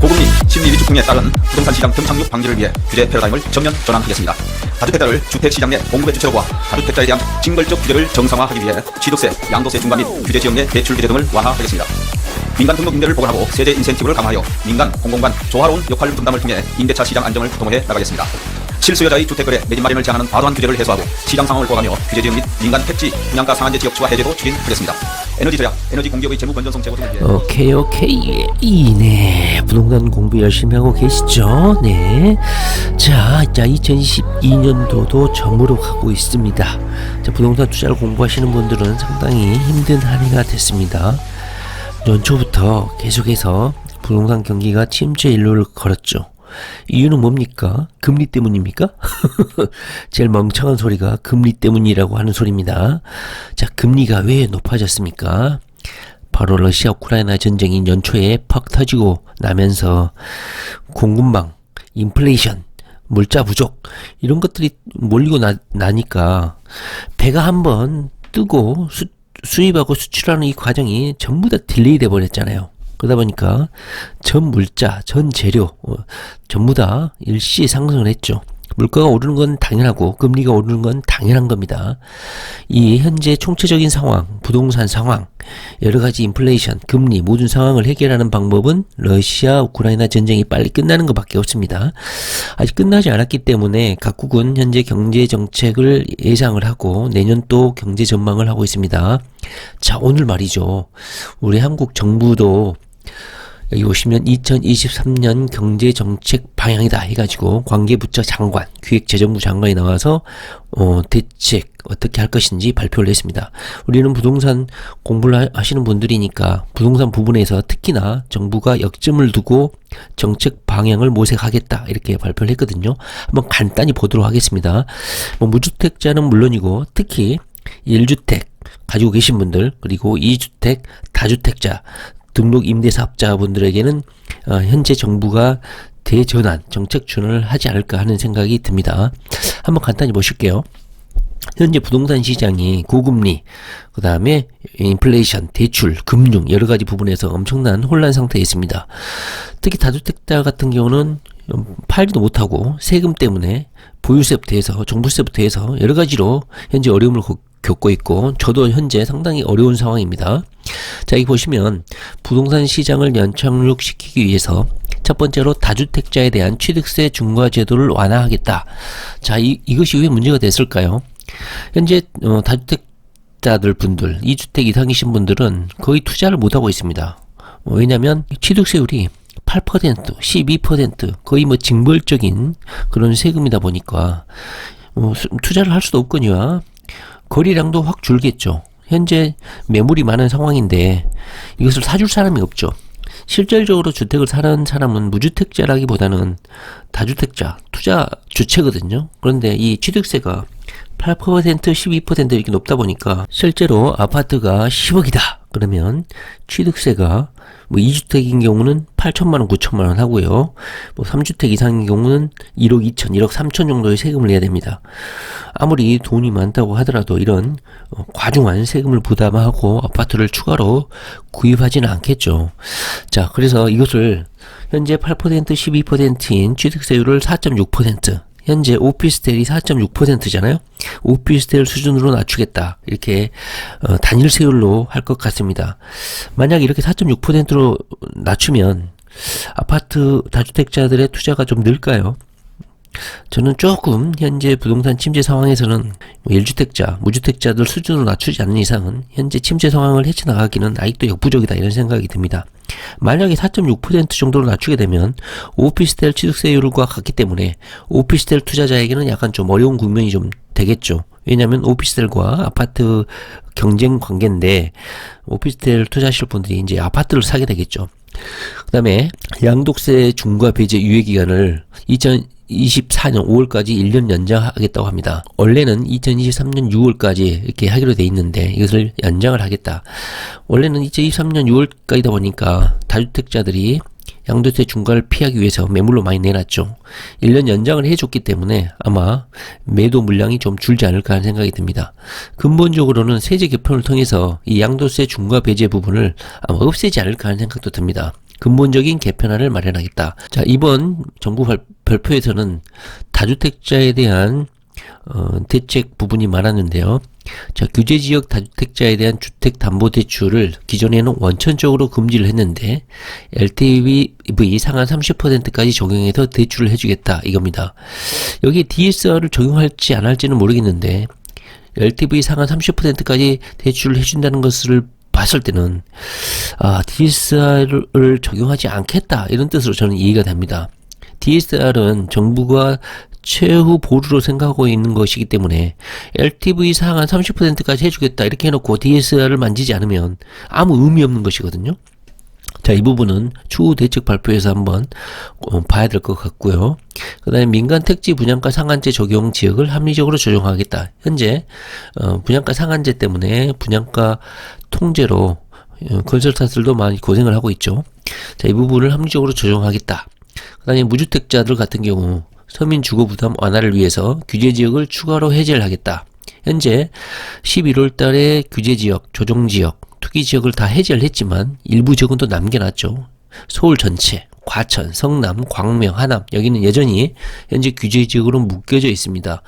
고금리 심리 위축 등에 따른 부동산 시장 등착륙 방지를 위해 규제 패러다임을 전면 전환하겠습니다. 다주택자를 주택 시장 내 공급의 주체로 보아 다주택자에 대한 징벌적 규제를 정상화하기 위해 취득세, 양도세 중과 및 규제 지역 내 대출 규제 등을 완화하겠습니다. 민간 등록 임대를 보관하고 세제 인센티브를 강화하여 민간, 공공간 조화로운 역할 분담을 통해 임대차 시장 안정을 구동해 나가겠습니다. 실수요자의 주택거래 매집 마련을 제한하는 과도한 규제를 해소하고 시장 상황을 보강하며 규제 지역 및 민간 택지, 분양가 상한제 지역 추가 해제도 추진하겠습니다. 에너지 절약, 에너지 공기업의 재무 건전성 제고 위해 오케이 오케이. 이네. 부동산 공부 열심히 하고 계시죠? 네 자 자 2022년도도 저물어 가고 있습니다. 자 부동산 투자를 공부하시는 분들은 상당히 힘든 한 해가 됐습니다. 연초부터 계속해서 부동산 경기가 침체 일로를 걸었죠 이유는 뭡니까? 금리 때문입니까? 제일 멍청한 소리가 금리 때문이라고 하는 소리입니다. 자, 금리가 왜 높아졌습니까? 바로 러시아 우크라이나 전쟁이 연초에 퍽 터지고 나면서 공급망, 인플레이션, 물자 부족 이런 것들이 몰리고 나, 나니까 배가 한번 뜨고 수, 수입하고 수출하는 이 과정이 전부 다 딜레이 돼 버렸잖아요. 그러다 보니까 전 물자, 전 재료 어, 전부 다 일시에 상승을 했죠. 물가가 오르는 건 당연하고 금리가 오르는 건 당연한 겁니다. 이 현재 총체적인 상황, 부동산 상황, 여러 가지 인플레이션, 금리 모든 상황을 해결하는 방법은 러시아 우크라이나 전쟁이 빨리 끝나는 것밖에 없습니다. 아직 끝나지 않았기 때문에 각국은 현재 경제 정책을 예상을 하고 내년 또 경제 전망을 하고 있습니다. 자, 오늘 말이죠. 우리 한국 정부도 여기 보시면 2023년 경제정책 방향이다 해가지고 관계부처 장관, 기획재정부 장관이 나와서 어, 대책 어떻게 할 것인지 발표를 했습니다. 우리는 부동산 공부를 하- 하시는 분들이니까 부동산 부분에서 특히나 정부가 역점을 두고 정책 방향을 모색하겠다 이렇게 발표를 했거든요. 한번 간단히 보도록 하겠습니다. 뭐 무주택자는 물론이고 특히 1주택 가지고 계신 분들 그리고 2주택 다주택자 등록 임대사업자분들에게는 어, 현재 정부가 대전환 정책 준을 하지 않을까 하는 생각이 듭니다. 한번 간단히 보실게요. 현재 부동산 시장이 고금리, 그 다음에 인플레이션, 대출, 금융 여러 가지 부분에서 엄청난 혼란 상태에 있습니다. 특히 다주택자 같은 경우는 팔지도 못하고 세금 때문에 보유세부터 해서 종부세부터 해서 여러 가지로 현재 어려움을 겪- 겪고 있고 저도 현재 상당히 어려운 상황입니다. 자, 여기 보시면 부동산 시장을 연착륙시키기 위해서 첫 번째로 다주택자에 대한 취득세 중과 제도를 완화하겠다. 자, 이, 이것이 왜 문제가 됐을까요? 현재 어, 다주택자들 분들, 2주택 이상이신 분들은 거의 투자를 못하고 있습니다. 어, 왜냐하면 취득세율이 8%, 12% 거의 뭐 징벌적인 그런 세금이다 보니까 어, 수- 투자를 할 수도 없거니와 거리량도 확 줄겠죠. 현재 매물이 많은 상황인데 이것을 사줄 사람이 없죠. 실질적으로 주택을 사는 사람은 무주택자라기보다는 다주택자, 투자 주체거든요. 그런데 이 취득세가 8%, 12% 이렇게 높다 보니까 실제로 아파트가 10억이다. 그러면 취득세가 뭐 2주택인 경우는 8천만 원, 9천만 원 하고요. 뭐 3주택 이상인 경우는 1억 2천, 1억 3천 정도의 세금을 내야 됩니다. 아무리 돈이 많다고 하더라도 이런 어, 과중한 세금을 부담하고 아파트를 추가로 구입하지는 않겠죠. 자, 그래서 이것을 현재 8% 12%인 취득세율을 4.6% 현재 오피스텔이 4.6%잖아요. 오피스텔 수준으로 낮추겠다. 이렇게 어, 단일 세율로 할 것 같습니다. 만약 이렇게 4.6%로 낮추면 아파트 다주택자들의 투자가 좀 늘까요? 저는 조금 현재 부동산 침체 상황에서는 뭐 1주택자, 무주택자들 수준으로 낮추지 않는 이상은 현재 침체 상황을 헤쳐나가기는 아직도 역부족이다 이런 생각이 듭니다. 만약에 4.6% 정도로 낮추게 되면 오피스텔 취득세율과 같기 때문에 오피스텔 투자자에게는 약간 좀 어려운 국면이 좀 되겠죠. 왜냐하면 오피스텔과 아파트 경쟁 관계인데 오피스텔 투자하실 분들이 이제 아파트를 사게 되겠죠. 그 다음에 양도세 중과 배제 유예 기간을 2024년 5월까지 1년 연장하겠다고 합니다. 원래는 2023년 6월까지 이렇게 하기로 돼 있는데 이것을 연장을 하겠다. 원래는 2023년 6월까지다 보니까 다주택자들이 양도세 중과를 피하기 위해서 매물로 많이 내놨죠. 1년 연장을 해줬기 때문에 아마 매도 물량이 좀 줄지 않을까 하는 생각이 듭니다. 근본적으로는 세제 개편을 통해서 이 양도세 중과 배제 부분을 아마 없애지 않을까 하는 생각도 듭니다. 근본적인 개편안을 마련하겠다. 자, 이번 정부 발, 발표에서는 다주택자에 대한 어, 대책 부분이 많았는데요. 자, 규제 지역 다주택자에 대한 주택 담보 대출을 기존에는 원천적으로 금지를 했는데 LTV 상한 30%까지 적용해서 대출을 해주겠다 이겁니다. 여기 DSR을 적용할지 안 할지는 모르겠는데 LTV 상한 30%까지 대출을 해준다는 것을 봤을 때는 아, DSR을 적용하지 않겠다 이런 뜻으로 저는 이해가 됩니다. DSR은 정부가 최후 보루로 생각하고 있는 것이기 때문에 LTV 상한 30%까지 해주겠다 이렇게 해놓고 DSR을 만지지 않으면 아무 의미 없는 것이거든요. 자, 이 부분은 추후 대책 발표에서 한번 어, 봐야 될 것 같고요. 그 다음에 민간 택지 분양가 상한제 적용 지역을 합리적으로 조정하겠다. 현재 어, 분양가 상한제 때문에 분양가 통제로 어, 건설사들도 많이 고생을 하고 있죠. 자, 이 부분을 합리적으로 조정하겠다. 그 다음에 무주택자들 같은 경우 서민 주거 부담 완화를 위해서 규제 지역을 추가로 해제를 하겠다. 현재 11월 달에 규제 지역, 조정 지역, 투기 지역을 다 해제를 했지만 일부 지역은 또 남겨놨죠. 서울 전체, 과천, 성남, 광명, 하남 여기는 여전히 현재 규제 지역으로 묶여져 있습니다.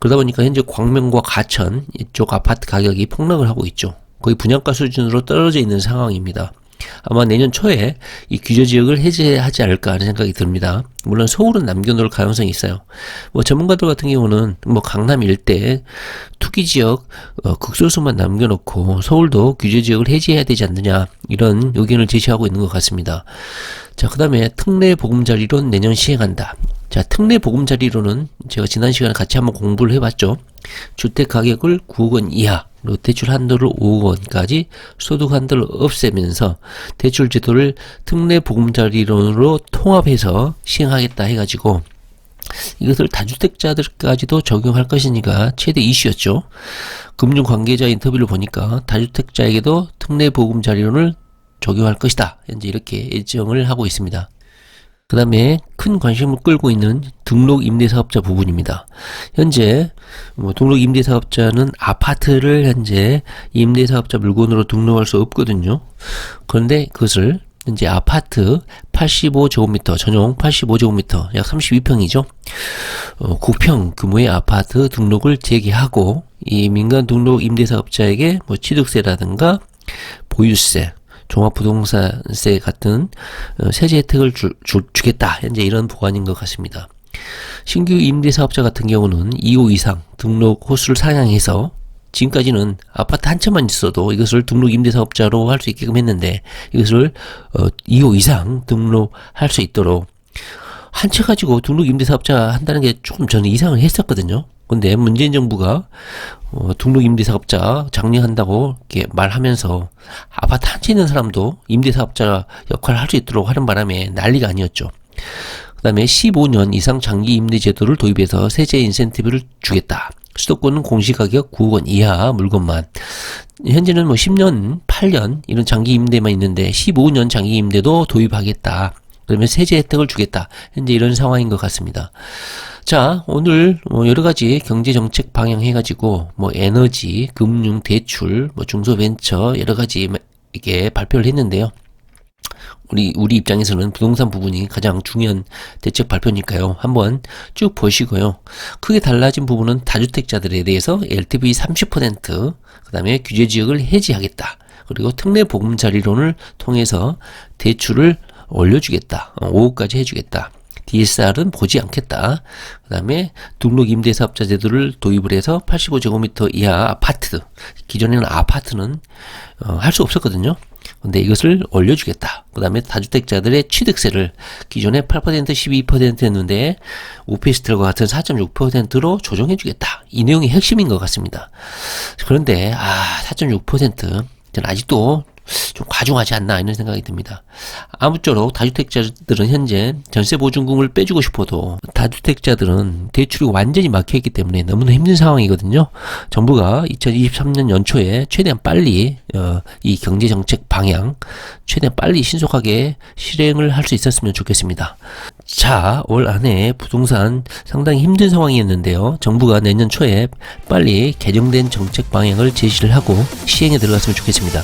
그러다 보니까 현재 광명과 과천 이쪽 아파트 가격이 폭락을 하고 있죠. 거의 분양가 수준으로 떨어져 있는 상황입니다. 아마 내년 초에 이 규제 지역을 해제하지 않을까 하는 생각이 듭니다. 물론 서울은 남겨놓을 가능성이 있어요. 뭐 전문가들 같은 경우는 뭐 강남 일대 투기 지역 어, 극소수만 남겨놓고 서울도 규제 지역을 해제해야 되지 않느냐 이런 의견을 제시하고 있는 것 같습니다. 자, 그 다음에 특례 보금자리론 내년 시행한다. 자, 특례 보금자리론은 제가 지난 시간에 같이 한번 공부를 해봤죠. 주택 가격을 9억 원 이하, 대출 한도를 5억 원까지 소득 한도를 없애면서 대출 제도를 특례 보금자리론으로 통합해서 시행하겠다 해가지고 이것을 다주택자들까지도 적용할 것이니까 최대 이슈였죠. 금융 관계자 인터뷰를 보니까 다주택자에게도 특례 보금자리론을 적용할 것이다. 현재 이렇게 예정을 하고 있습니다. 그 다음에 큰 관심을 끌고 있는 등록 임대사업자 부분입니다. 현재 뭐 등록 임대사업자는 아파트를 현재 임대사업자 물건으로 등록할 수 없거든요. 그런데 그것을 현재 아파트 85제곱미터 전용 85제곱미터 약 32평이죠. 어, 9평 규모의 아파트 등록을 재개하고 이 민간 등록 임대사업자에게 뭐 취득세라든가 보유세 종합부동산세 같은 어, 세제 혜택을 주, 주, 주겠다. 현재 이런 보관인 것 같습니다. 신규 임대사업자 같은 경우는 2호 이상 등록 호수를 상향해서 지금까지는 아파트 한 채만 있어도 이것을 등록 임대사업자로 할 수 있게끔 했는데 이것을 어, 2호 이상 등록할 수 있도록 한 채 가지고 등록 임대사업자 한다는 게 조금 저는 이상을 했었거든요. 근데 문재인 정부가 어, 등록 임대사업자 장려한다고 이렇게 말하면서 아파트 한 채 있는 사람도 임대사업자 역할을 할 수 있도록 하는 바람에 난리가 아니었죠. 그 다음에 15년 이상 장기 임대 제도를 도입해서 세제 인센티브를 주겠다. 수도권은 공시가격 9억 원 이하 물건만. 현재는 뭐 10년, 8년 이런 장기 임대만 있는데 15년 장기 임대도 도입하겠다. 그러면 세제 혜택을 주겠다. 현재 이런 상황인 것 같습니다. 자, 오늘 뭐 여러 가지 경제 정책 방향 해가지고 뭐 에너지, 금융, 대출, 뭐 중소벤처 여러 가지 이게 발표를 했는데요. 우리 우리 입장에서는 부동산 부분이 가장 중요한 대책 발표니까요. 한번 쭉 보시고요. 크게 달라진 부분은 다주택자들에 대해서 LTV 30% 그다음에 규제 지역을 해지하겠다. 그리고 특례 보금자리론을 통해서 대출을 올려주겠다. 5억까지 해주겠다. DSR은 보지 않겠다. 그 다음에 등록 임대사업자 제도를 도입을 해서 85제곱미터 이하 아파트, 기존에는 아파트는 어, 할 수 없었거든요. 근데 이것을 올려주겠다. 그 다음에 다주택자들의 취득세를 기존에 8% 12%였는데 오피스텔과 같은 4.6%로 조정해주겠다. 이 내용이 핵심인 것 같습니다. 그런데 아 4.6% 저는 아직도 좀 과중하지 않나 이런 생각이 듭니다. 아무쪼록 다주택자들은 현재 전세 보증금을 빼주고 싶어도 다주택자들은 대출이 완전히 막혀있기 때문에 너무나 힘든 상황이거든요. 정부가 2023년 연초에 최대한 빨리 어, 이 경제 정책 방향 최대한 빨리 신속하게 실행을 할 수 있었으면 좋겠습니다. 자, 올 한해 부동산 상당히 힘든 상황이었는데요. 정부가 내년 초에 빨리 개정된 정책 방향을 제시를 하고 시행에 들어갔으면 좋겠습니다.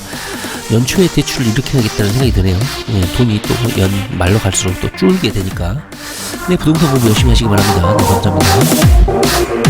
연초에 대출을 이렇게 하겠다는 생각이 드네요. 예, 돈이 또 연 말로 갈수록 또 줄게 되니까. 네, 부동산 공부 열심히 하시기 바랍니다. 네, 감사합니다.